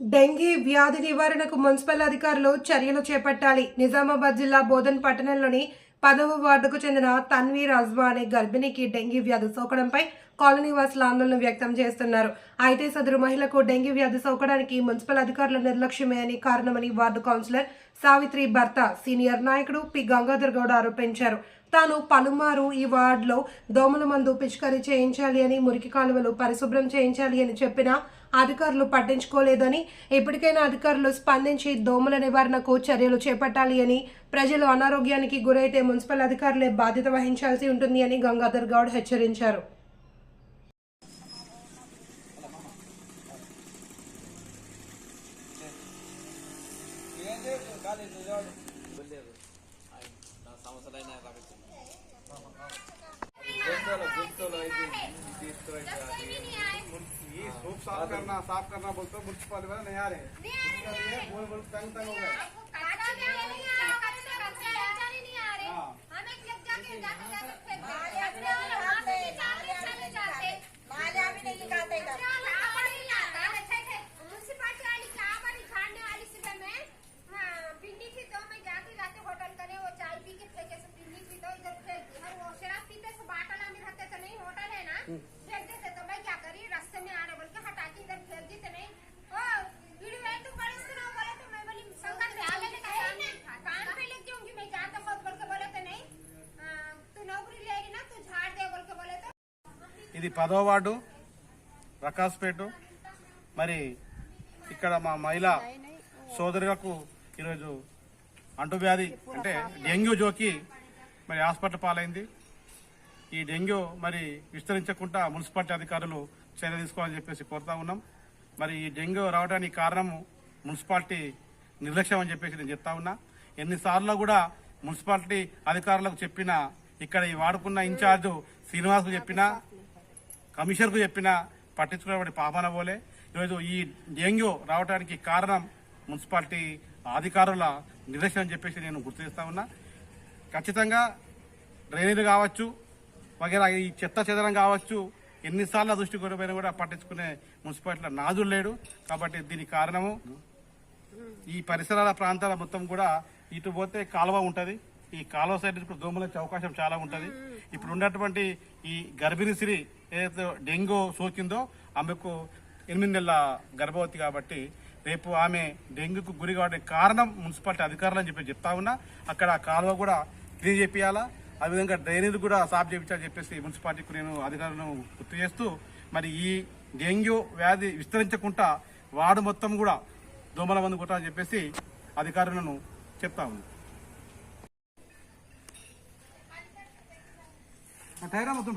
Dengue వ్యాధి నివారణకు municipal అధికారులు చర్యలు చేపట్టాలి. నిజామాబాద్ జిల్లా బోధన్ పట్టణంలోని పదవ వార్డుకు చెందిన తన్వీర్ అజ్మా అనే గర్భిణికి డెంగీ వ్యాధి సోకడంపై కాలనీ వాసులు ఆందోళన వ్యక్తం చేస్తున్నారు. అయితే సదరు మహిళకు డెంగీ వ్యాధి సోకడానికి మున్సిపల్ అధికారుల నిర్లక్ష్యమే అని కారణమని వార్డు కౌన్సిలర్ సావిత్రి భర్త సీనియర్ నాయకుడు పి. గంగాధర్ గౌడ్ ఆరోపించారు. తాను పలుమారు ఈ వార్డులో దోమల మందు పిచికారీ చేయించాలి అని మురికి కాలువలు పరిశుభ్రం చేయించాలి అని చెప్పినా అధికారులు పట్టించుకోలేదని ఇప్పటికైనా అధికారులు స్పందించి దోమల నివారణకు చర్యలు చేపట్టాలి అని ప్రజలు అనారోగ్యానికి గురైతే మున్సిపల్ అధికారులే బాధ్యత వహించాల్సి ఉంటుంది అని గంగాధర్ గౌడ్ హెచ్చరించారు. ये सूप साफ़ करना साफ़ करना बोलते हो म्यूनसिपालिटी वाले नहीं आ रहे। बोल बोल तंग तंग हो गए। हाँ। ఇది పదో వార్డు రకాస్పేట మరి ఇక్కడ మా మహిళా సోదరులకు ఈరోజు అంటువ్యాధి అంటే డెంగ్యూ జోకి మరి హాస్పిటల్ పాలైంది. ఈ డెంగ్యూ మరి విస్తరించకుండా మున్సిపాలిటీ అధికారులు చర్య తీసుకోవాలని చెప్పేసి కోరుతా ఉన్నాం. మరి ఈ డెంగ్యూ రావడానికి కారణము మున్సిపాలిటీ నిర్లక్ష్యం అని చెప్పేసి నేను చెప్తా ఉన్నా. ఎన్నిసార్లు కూడా మున్సిపాలిటీ అధికారులకు చెప్పినా ఇక్కడ ఈ వాడుకున్న ఇన్ఛార్జ్ శ్రీనివాస్ చెప్పినా కమిషనర్కు చెప్పినా పట్టించుకునేవాడి పాపన పోలే. ఈరోజు ఈ డెంగ్యూ రావడానికి కారణం మున్సిపాలిటీ అధికారుల నిర్లక్ష్యం అని చెప్పేసి నేను గుర్తు చేస్తా ఉన్నా. ఖచ్చితంగా డ్రైనేజ్ కావచ్చు వగేరా ఈ చెత్త చెదరం కావచ్చు ఎన్నిసార్లు దృష్టి కొనిపోయినా కూడా పట్టించుకునే మున్సిపాలిటీలో నాదులు లేడు. కాబట్టి దీనికి కారణము ఈ పరిసరాల ప్రాంతాల మొత్తం కూడా ఇటు పోతే కాలువ ఉంటది. ఈ కాలువ సైడ్ ఇప్పుడు దోమలు వచ్చే అవకాశం చాలా ఉంటది. ఇప్పుడు ఉన్నటువంటి ఈ గర్భిణీ ఏదైతే డెంగ్యూ సోకిందో ఆమెకు ఎనిమిది నెలల గర్భవతి కాబట్టి రేపు ఆమె డెంగ్యూకు గురి కావడానికి కారణం మున్సిపాలిటీ అధికారులు అని చెప్పి చెప్తా ఉన్నా. అక్కడ కాలువ కూడా క్లీన్ చేపియాలా అదేవిధంగా డ్రైనేజ్ కూడా సాఫ్ చేయించాలని చెప్పేసి మున్సిపాలిటీకి నేను అధికారులను గుర్తు చేస్తూ మరి ఈ డెంగ్యూ వ్యాధి విస్తరించకుండా వార్డు మొత్తం కూడా దోమల మందు కొట్టాలని చెప్పేసి అధికారులను చెప్తా ఉంది మొత్తం